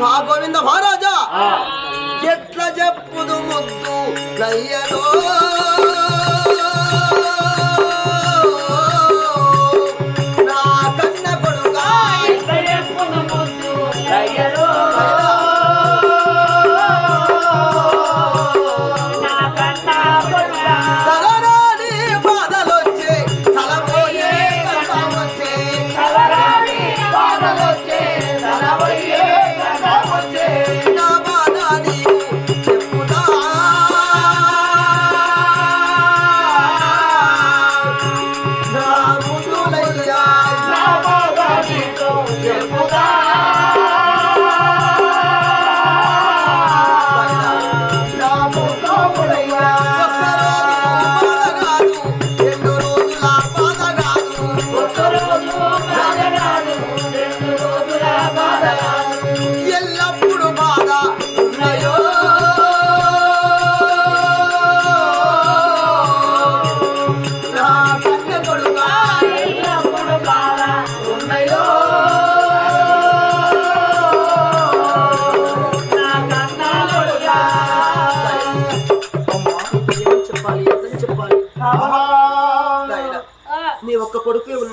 కొడుకా గోవింద మహారాజా ఎట్లా చెప్పుదు ముద్దు? నయ్యలో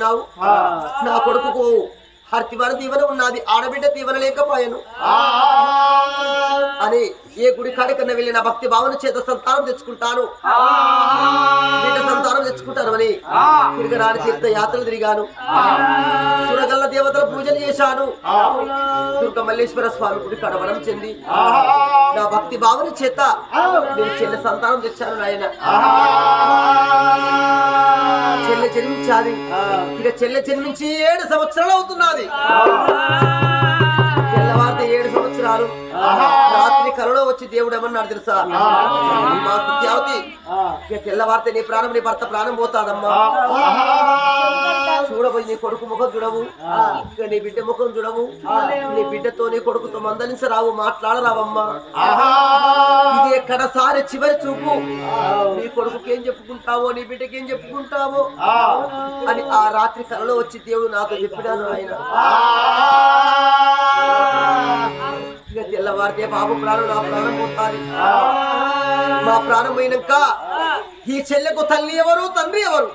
ఉన్నావు? నా కొడుకుకు హర్తివర దీవెన ఉన్నది. ఆడబిడ్డ దీవెన లేకపోయాను. అని ఏ గుడి కాడికన్నా వెళ్ళి నా భక్తి భావన చేత సంతానం తెచ్చుకుంటాను. బిడ్డ సంతానం తెచ్చుకుంటాను అని తిరిగి రాని తీర్థ యాత్రలు తిరిగాను సురగల్ల దేవతల పూజలు చేశాను. దుర్గ మల్లేశ్వర స్వామి గుడి కడవరం చెంది. నా భక్తి భావన చేత నేను చెల్లె సంతానం తెచ్చాను నాయన. జన్మించాలి. ఇక చెల్లె జన్మించి ఏడు సంవత్సరాలు అవుతున్నది. తెల్లవారితే ఏడు సంవత్సరాలు. రాత్రి కలలో వచ్చి దేవుడు ఏమన్నాడు తెలుసా? మా ఇక తెల్లవారితే నీ ప్రాణం నీ భర్త ప్రాణం పోతాదమ్మా. చూడబోయి నీ కొడుకు ముఖం చూడవు. ఇక నీ బిడ్డ ముఖం చూడవు. నీ బిడ్డతో నీ కొడుకుతో మందలించరావు మాట్లాడరావమ్మా. ఇది ఎక్కడసారి చివరి చూపు. నీ కొడుకుకి ఏం చెప్పుకుంటావో నీ బిడ్డకి ఏం చెప్పుకుంటావో? అని ఆ రాత్రి కలలో వచ్చి దేవుడు నాతో చెప్పినాను ఆయన. ఇక తెల్లవారితే బాబు ప్రాణం నా ప్రాణం పోతాది. మా ప్రాణం పోయినాక ఈ చెల్లెకు తల్లి ఎవరు తండ్రి ఎవరు?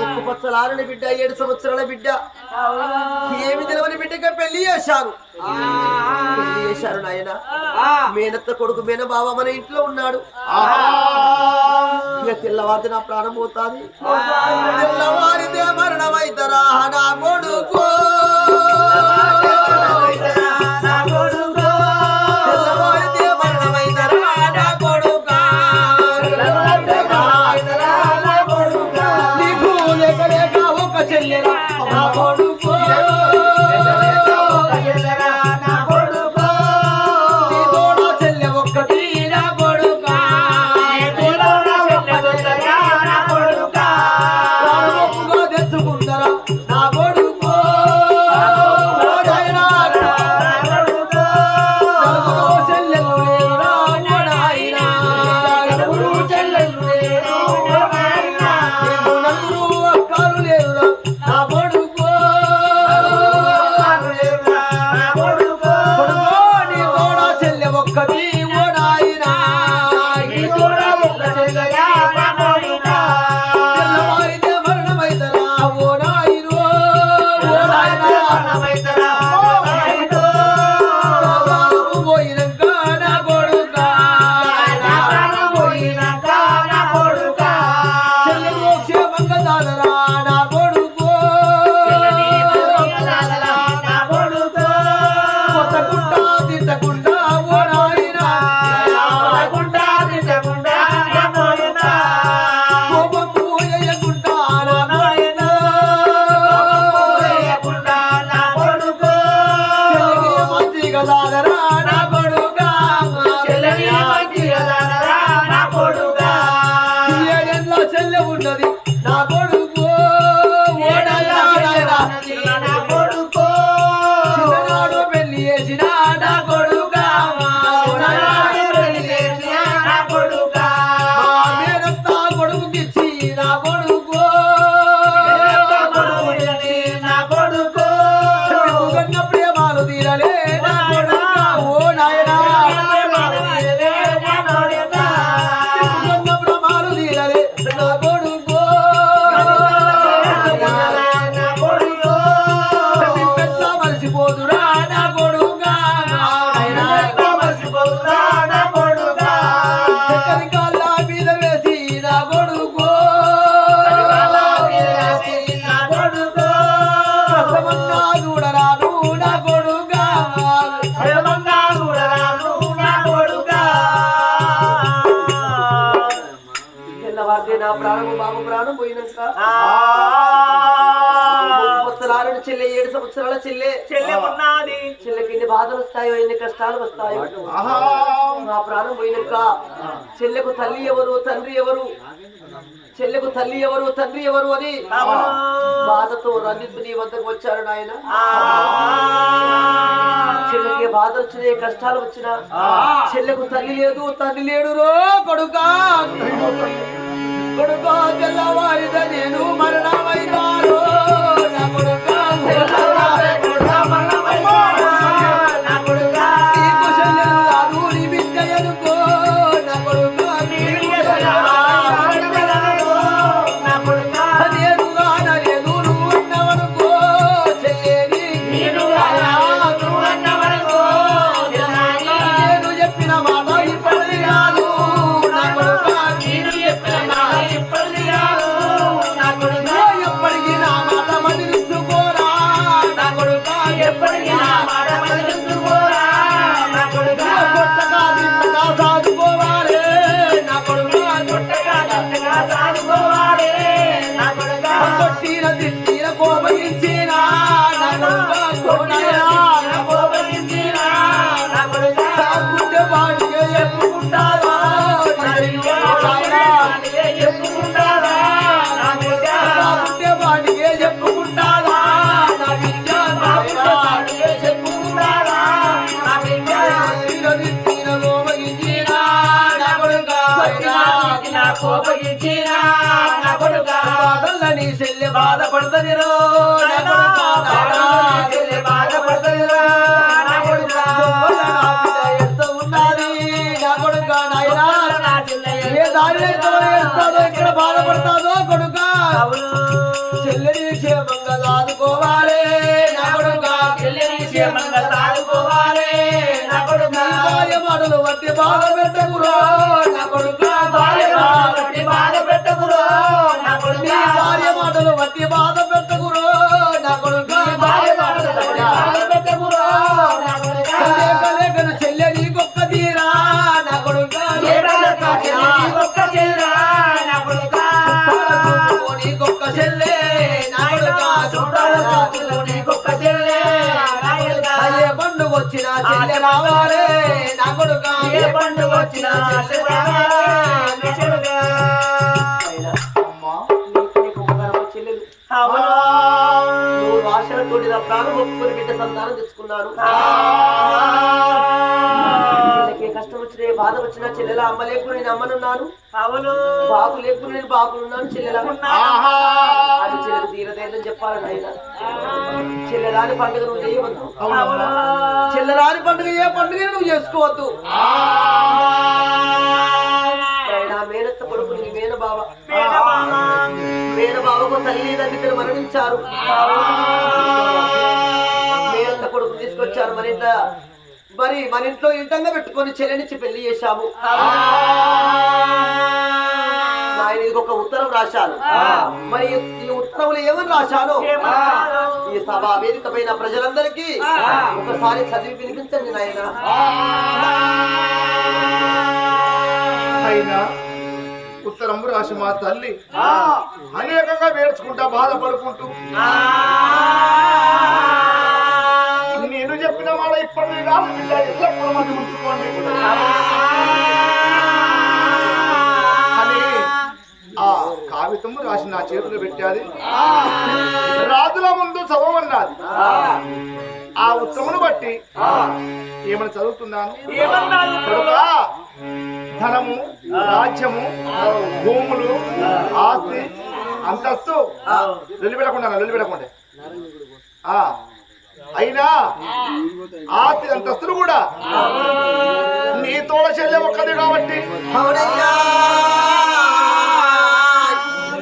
ముక్కు పచ్చలారని బిడ్డ ఏడు సంవత్సరాల బిడ్డ. ఏమి తెలవని బిడ్డగా పెళ్ళి చేశారు. పెళ్ళి చేశారు నాయన. మేనత్త కొడుకు మేన బావ మన ఇంట్లో ఉన్నాడు. ఇక తెల్లవారితే నా ప్రాణం పోతాది. తెల్లవారితే మరణమైతరా నా కొడుకు. నా కొడుకు మంచిగా না বড় బాధలు వస్తాయో ఎన్ని కష్టాలు వస్తాయో. నా ప్రాణం పోయినాక చెల్లెకు తల్లి ఎవరు తండ్రి ఎవరు? చెల్లెకు తల్లి ఎవరు తండ్రి ఎవరు అని బాధతో రంజిత్ నీ వద్దకు వచ్చారు నాయన. చెల్లెకి ఏ బాధలు వచ్చినాయి కష్టాలు వచ్చినా చెల్లెకు తల్లి లేదు తండ్రి లేడు రో కొడుకా. కొడుకా తెల్లవారిద నేను మరణమైతాను. నా కొడుకా గుండె మాటలు వట్టి బాధ పెట్టకురో. నా కొడుకా భార్య బాధ పెట్టకురో. నా నీ కొడుకా భార్య మాటలు వట్టి బాధ పెట్టకురో. నా కొడుకా భార్య మాటలు బాధ పెట్టకురో తీరా. నా కొడుకా చెల్లె నా చెల్లె కొడుకా అవును. నువ్వు ఆశలతోటి నా ప్రాణం ఒప్పుకొని బిడ్డ సంతానం తెచ్చుకున్నాను. కష్టం వచ్చినా బాధ వచ్చినా చెల్లెల అమ్మ లేకుండా నేను అమ్మనున్నాను. అవును. బాబు లేకుండా నేను ఆహా. అది చెల్లెలు తీరదేదని చెల్లెరాని పండుగ నువ్వు చేయవద్దు. చెల్లెరాని పండుగ ఏ పండుగ నువ్వు చేసుకోవద్దు. నా మేనత్త కొడుకు నీ మేన బావ మేన బావకు తల్లి తండ్రి మరణించారు. మేనత్త కొడుకు తీసుకొచ్చారు ఇంట్లో. మరి మన ఇంట్లో ఇంటంగా పెట్టుకొని చెల్లెనిచ్చి పెళ్ళి చేశాము. ఆయన ఇది ఒక ఉత్తరం రాశాను. మరి ఈ ఉత్తరంలో ఏమని రాశాను? ఈ సభా వేదిక పైన ప్రజలందరికీ ఒకసారి చదివి వినిపించండి నాయన. అయినా ఉత్తరము రాసి మా తల్లి అనేకంగా వేడ్చుకుంటా బాధపడుకుంటూ. బిడ్డ ఎల్లప్పుడూ మంది ఉంచుకోండి అని ఆ కాగితము రాసి నా చేతిలో పెట్టాది. రాజుల ముందు చదవమన్నది ఆ ఉత్తమును బట్టి ఏమని చదువుతున్నాను? ధనము రాజ్యము భూములు ఆస్తి అంతస్తు. నిలబెట్టకుండా ఆ. అయినా ఆస్తి అంతస్తులు కూడా నీ తోడ చెల్లె ఒక్కది కాబట్టి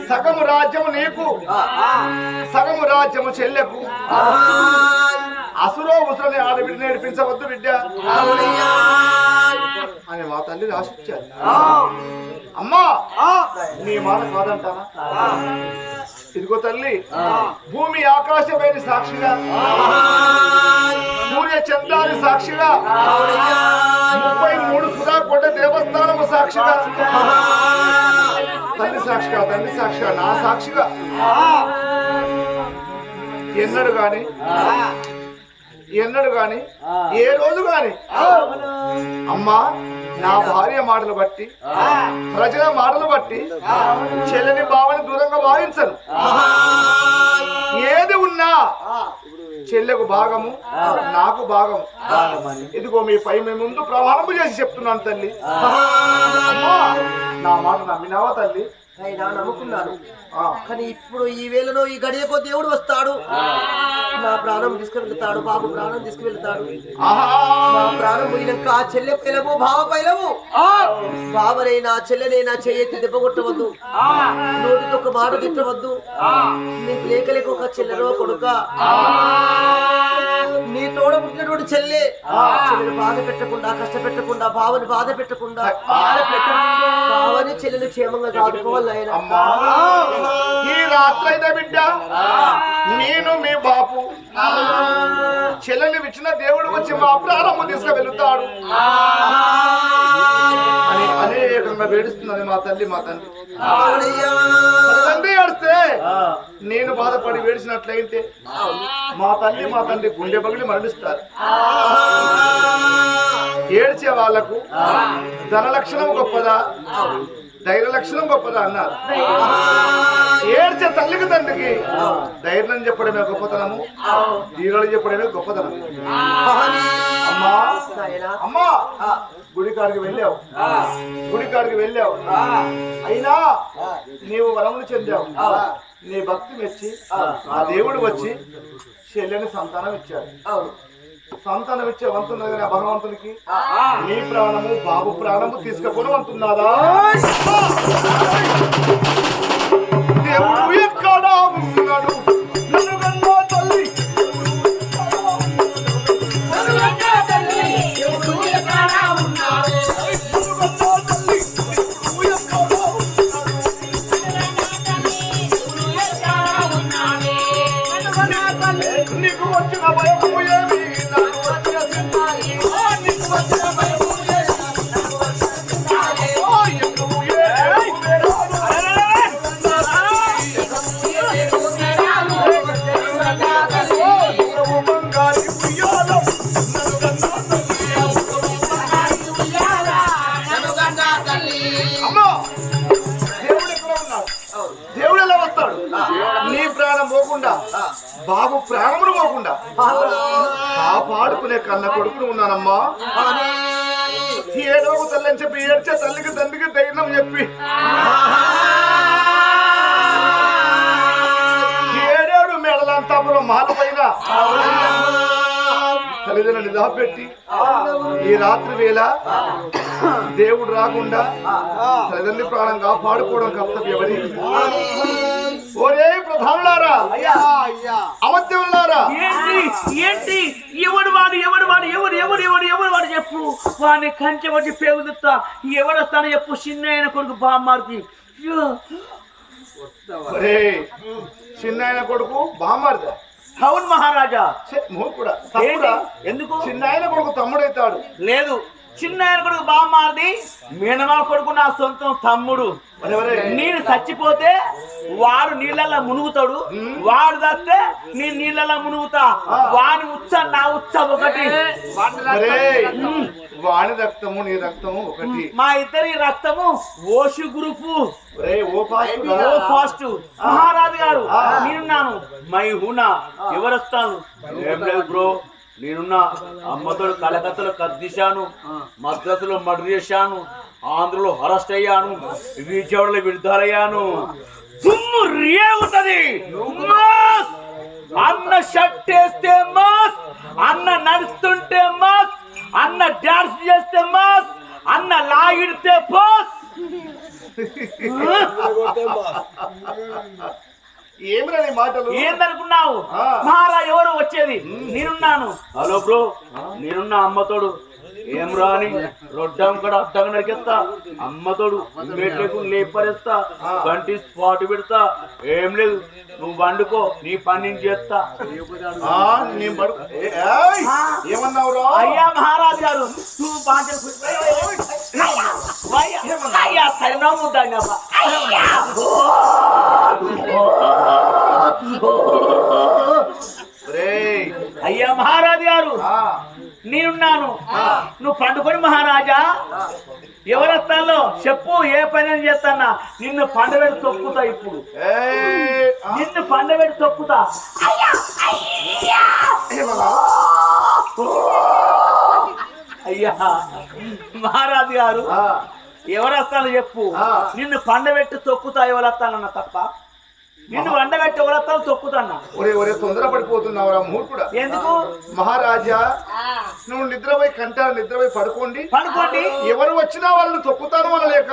సగము రాజ్యము నీకు సగము రాజ్యము చెల్లెకు. అసురో ముసురని ఆడబిడ్డ నేర్పించవద్దు బిడ్డ. అని మా తల్లి రాసిచ్చారు. అమ్మా నీ మాట కాదంటానా? ఇదిగో తల్లి భూమి ఆకాశమైన సాక్షిగా. సూర్య చంద్రాని సాక్షిగా. ముప్పై మూడు సుధా కొండ దేవస్థానము సాక్షిగా. తల్లి సాక్షిగా తల్లి సాక్షిగా నా సాక్షిగా. ఎన్నడు కానీ ఎన్నడు గాని ఏ రోజు గాని. అమ్మా నా భార్య మాటలు బట్టి ప్రజల మాటలు బట్టి చెల్లని బావని దూరంగా భావించను ఏది ఉన్నా చెల్లెకు భాగము నాకు భాగము. ఇదిగో మీ పై మీ ముందు ప్రమాణము చేసి చెప్తున్నాను తల్లి. అమ్మా నా మాట నమ్మినావా తల్లి? అయినా నమ్ముకున్నాను. ఆ, కానీ ఇప్పుడు ఈ వేళలో ఈ గడియకో దేవుడు వస్తాడు. నా ప్రాణం తీసుకువెళ్తాడు బాబు ప్రాణం తీసుకువెళ్తాడు. నా ప్రాణం పోయినాక ఆ చెల్లె పైలము బావ పైలము బావనైనా చెల్లెనైనా చేయెత్తి దెబ్బ కొట్టవద్దు నోటికి ఒక మాట తిట్టవద్దు. నీకు లేకలేక ఒక చెల్లెనో కొడుక? నీ తోడ పుట్టినటువంటి చెల్లె. చెల్లెని బాధ పెట్టకుండా కష్టపెట్టకుండా బావని బాధ పెట్టకుండా బావని చెల్లెని క్షేమంగా సాదుకోవాలి ఆయన ఈ రాత్రైన బిడ్డ నేను మీ బాపు. చెల్లెని విచ్చిన దేవుడు వచ్చి మా ప్రారంభం తీసుకు వెళుతాడు అని అనేకంగా వేడుస్తున్నది మా తల్లి మా తండ్రి. తండ్రి ఏడిస్తే నేను బాధపడి వేడిచినట్లయితే మా తల్లి మా తండ్రి గుండె పగిలి మరణిస్తారు. ఏడ్చే వాళ్ళకు ధన లక్షణం గొప్పదా? ధైర్య లక్షణం గొప్పదా అన్నారు. ఏడ్చే తల్లికి తండ్రికి ధైర్యం చెప్పడమే గొప్పతనము. ధీరలు చెప్పడమే గొప్పతనం అమ్మా అమ్మా గుడికాడికి వెళ్ళావు. గుడికాడికి వెళ్ళావు. అయినా నీవు వరములు చెందావు. నీ భక్తి మెచ్చి ఆ దేవుడు వచ్చి చెల్లెని సంతానం ఇచ్చాడు అవును. సంతానం ఇచ్చే వంతున్నది ఆ భగవంతునికి నీ ప్రాణము బాబు ప్రాణము తీసుకుపోను అంటున్నాదా దేవుడు ఎక్కడ ఉన్నాడు? ఉన్నాడు నీకు వచ్చిన భయము ఏమి నాకు కాపాడుకునే కన్న కొడుకును ఉన్నానమ్మా. ఏడవ తల్లి చెప్పి ఏడ్చే తల్లికి తండ్రికి ధైర్యం చెప్పి. ఏడేడు మెడలంతాపురం మాల పైన తల్లిదండ్రులు దాపెట్టి ఈ రాత్రి వేళ దేవుడు రాకుండా తల్లిదండ్రి ప్రాణం కాపాడుకోవడం కర్తవ్యమని. ఓరే ప్రధానులారా. అమత్యములారా ఏంటి? ఏంటి? ఎవడు వాడు? ఎవడు వాడు? ఎవడు? ఎవడు? ఎవడు? ఎవడు వాడు? చెప్పు. వాడిని కంచె వచ్చి పేగులుతా ఎవడు వస్తానో చెప్పు. చిన్న కొడుకు బామ్మారికి చిన్న కొడుకు బామారిదా అవును మహారాజా? తమ్ముడా ఎందుకు? చిన్న కొడుకు తమ్ముడైతాడు. లేదు. చిన్న ఆయన కొడుకు బామ్మారిది మేనమా కొడుకు నా సొంతం తమ్ముడు. నేను చచ్చిపోతే వాడు నీళ్ళల్లో మునుగుతాడు వాడు తస్తే నేను నీళ్ళల్లో మునుగుతా. వాని ఉచ్చ నా ఉచ్చ ఒకటి. వాణి రక్తము నీ రక్తము ఒకటి. మా ఇద్దరి రక్తము ఓషు గ్రూపు. ఫాస్ట్ మహారాజు గారు నేనున్నాను. మై హునా ఎవరొస్తాను? ఏం లేదు బ్రో. నేనున్నా అమ్మతో కలకత్తలో కత్తిశాను మద్రాసులో మర్డర్ చేశాను ఆంధ్రలో అరెస్ట్ అయ్యాను విజయవాడలో విడుదలయ్యాను. దుమ్ము రేగుతుంది. మాస్! అన్న షర్ట్ వేస్తే మాస్! అన్న నడుస్తుంటే మాస్! అన్న డాన్స్ చేస్తే మాస్! అన్న లాగిడితే పాస్! ఏమిరా నీ మాటలు? ఏందనుకున్నావు? ఆ. మహారాజు ఎవరు? వచ్చేది. నేనున్నాను. హలో బ్రో నేనున్నా అమ్మతోడు ఏం రాని రొడ్డం కూడా అడ్డంగా నరికేస్తా. అమ్మతోడు మేట్లకు లేపరేస్తా. కంటి స్పాట్ పెడతా. ఏం లేదు నువ్వు వండుకో నీ పని నేను చేస్తా. ఆ, నేను పడు ఏ- ఏయ్! ఏమన్నావురా? అయ్యా మహారాజు గారు నువ్వు బాధ్యత అయ్యా సరినాము ఉంటాను అయ్యా నేనున్నాను నువ్వు పండుకొని మహారాజా? ఎవరొస్తాలో? చెప్పు ఏ పని చేస్తానా? నిన్ను పండబెట్టి తొక్కుతా ఇప్పుడు. నిన్ను పండబెట్టి తొక్కుతా? అయ్యా మహారాజు గారు ఎవరొస్తానో చెప్పు. నిన్ను పండబెట్టి తొక్కుతా ఎవరొస్తానన్న తప్ప? నిన్ను వండబెట్టి ఎవరొస్తానో తొక్కుతాన్నా ఒరే ఒరే తొందర పడిపోతున్నావురా మూర్ఖుడా. ఎందుకు? మహారాజా నువ్వు నిద్రపోయి కంటారు నిద్రపోయి పడుకోండి. పడుకోండి. ఎవరు వచ్చినా వాళ్ళని తొక్కుతాను అనలేక.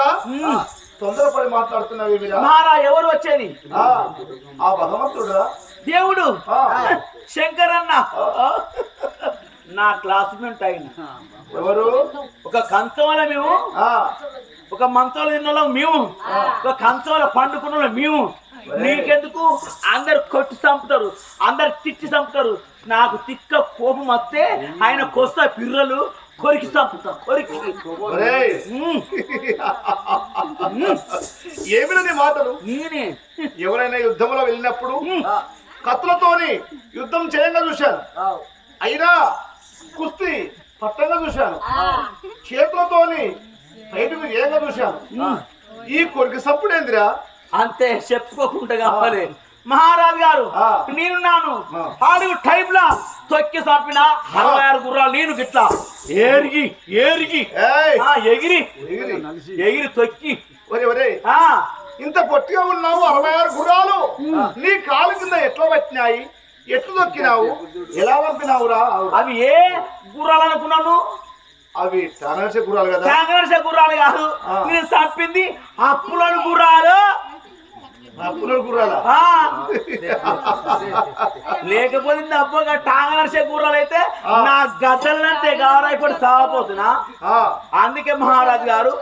తొందరపడి మాట్లాడుతున్నావు మీరా? మహారా ఎవరు వచ్చేది? ఆ ఆ భగవంతుడురా దేవుడు? ఆ, శంకరన్న. నా క్లాస్మేట్ అయిన ఎవరు? ఒక కంచంలో మేము. ఆ. ఒక మంచంలో తిన్న మేము. ఒక కంచంలో పండుకున్న మేము. నీకెందుకు? అందరు కొట్టి చంపుతారు. అందరు తిట్టి చంపుతారు. నాకు తిక్క కోపం వస్తే ఆయన కొస్తా పిర్రలు కొరికి చంపుతా కొరికి. నీ మాటలు? నేనే. ఎవరైనా యుద్ధంలో వెళ్ళినప్పుడు కత్తులతోని యుద్ధం చేయంగా చూశాను. అయినా కుస్తీ పట్టంగా చూశాను. చేతులతోని బయటకు ఏంగా చూశాను. ఈ కొరికి సప్పుడేందిరా అంతే చెప్పుకోకుండా కావాలి. మహారాజు గారు. నేనున్నాను. అడుగు టైప్ లా తొక్కి చంపిన అరవై ఆరు గుర్రాలు నేను గిట్లా. ఏరిగి ఏరిగి. ఎగిరి. ఎగిరి. ఎగిరి తొక్కి. ఒరే ఒరే. ఆ. ఇంత పొట్టిగా ఉన్నావు అరవై ఆరు గుర్రాలు. నీ కాలు కింద ఎట్లా పట్టినాయి? ఎట్లు దొక్కినావు ఎలా పంపినావురా అవి ఏ గుర్రాలు అనుకున్నాను? అవి చానర్సే గుర్రాలు కదా. కాంగ్రెస్ గుర్రాలు కాదు. ఆ. నేను చంపింది అప్పులను గుర్రాలు. లేకపోతే అబ్బగా టాంగనర్సే గుర్రాలు అయితే ఆ. నా గద్దలంతే గౌరవపడి సాగపోతున్నా ఆ, అందుకే మహారాజు గారు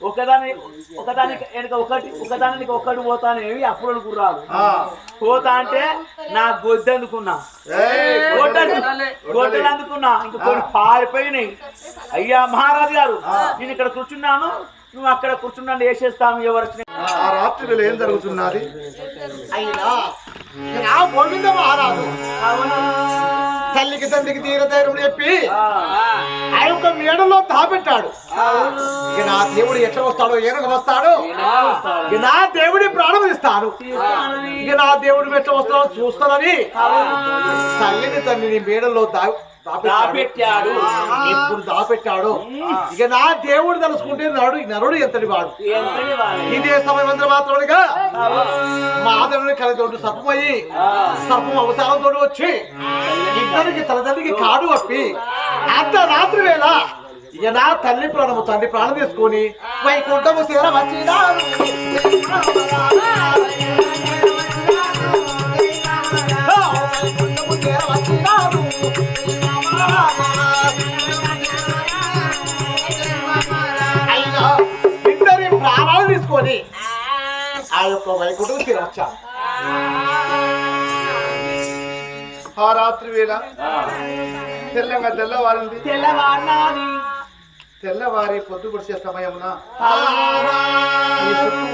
ఒకదాని ఒకదానికి వెనక ఒకటి ఒకదానికి ఒకటి పోతానేవి అప్పుడు ఆ. పోతా అంటే నా గొద్దె అందుకున్నా. గొడ్డలు. అందుకున్నా. ఇంక కొన్ని పారిపోయినాయి. అయ్యా మహారాజు గారు నేను ఇక్కడ కూర్చున్నాను. నువ్వు అక్కడ కూర్చున్నాను వేసేస్తాను ఎవరు ఆ రాత్రి వేళ ఏం జరుగుతున్నది? అయినా మహారాజు. తల్లికి తండ్రికి తీర ధైర్యం చెప్పి ఆ యొక్క మేడలో దాపెట్టాడు ఇక నా దేవుడు ఎట్లా వస్తాడో ఏనుగు వస్తాడు ఇక నా దేవుడి ప్రాణం ఇస్తాడు. ఇక నా దేవుడు ఎట్లా వస్తాడో చూస్తానని తల్లిని తండ్రిని మేడలో దా దాపెట్టాడు. ఎప్పుడు దాపెట్టాడు. ఇక నా దేవుడు తలుసుకుంటే నరుడు నరుడు ఎంతటి వాడు? ఇదే సమయమంతా మాత్రముగా? మాధవుని కలితోడు సర్పమయ్యి సర్పం అవతారంతో వచ్చి ఇద్దరికి తల్లిదండ్రికి కాడు అప్పి అంత రాత్రి వేళ ఇక నా తల్లి ప్రాణము తండ్రి ప్రాణం తీసుకొని వైకుంఠము తీర వచ్చినాడు. యొక్క వైకుంఠం తిరగచ్చాను ఆ రాత్రి వేళ తెల్లంగా తెల్లవారింది తెల్లవారినాది. తెల్లవారి పొద్దు పొడిచే సమయమున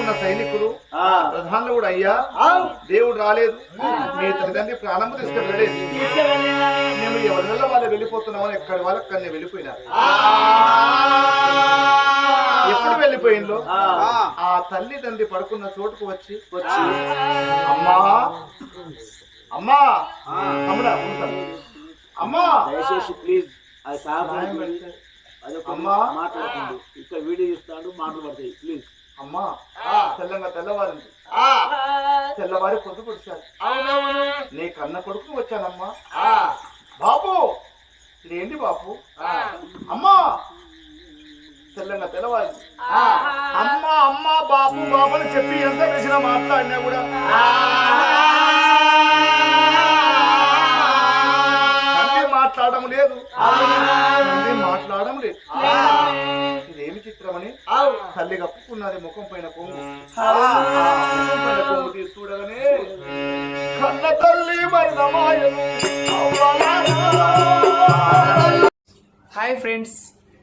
ఉన్న సైనికులు ప్రధానులు కూడా అయ్యా దేవుడు రాలేదు. మీ తల్లిదండ్రి ప్రాణము తీసుకెళ్ళలేదు. మేము ఎవరి వల్ల వాళ్ళు వెళ్ళిపోతున్నామని ఎక్కడి వాళ్ళకి కన్నీ వెళ్ళిపోయినారు. ఎప్పుడు వెళ్ళిపోయిందో ఆ. తల్లి తండ్రి పడుకున్న చోటుకు వచ్చి వచ్చి. అమ్మా. అమ్మా. తమ్ముడా ఉంటాను. అమ్మా. దయచేసి ప్లీజ్ అది పెడితే. అది ఒక అమ్మా. మాట్లాడుతుంది ఇక్కడ వీడియో ఇస్తాడు మాటలు పడతాయి. ప్లీజ్. అమ్మా. తెల్లంగా తెల్లవారింది. తెల్లవారి పొద్దు పొడిచారు. నీ కన్న కొడుకు వచ్చానమ్మా. బాబు ఇదేంటి బాబు అమ్మా. తెల్లంగా తెల్లవారి అమ్మ అమ్మ బాబు బాబు అని చెప్పి ఎంత పిలిచినా మాట్లాడినా కూడా. తల్లి మాట్లాడడం లేదు. తల్లి మాట్లాడడం లేదు. ఇదేమి చిత్రమని తల్లి కప్పుకున్నది ముఖం పైన కొంగు. పైన కొంగు తీసి చూడగానే కన్న తల్లి మరణమాయను హాయ్ ఫ్రెండ్స్.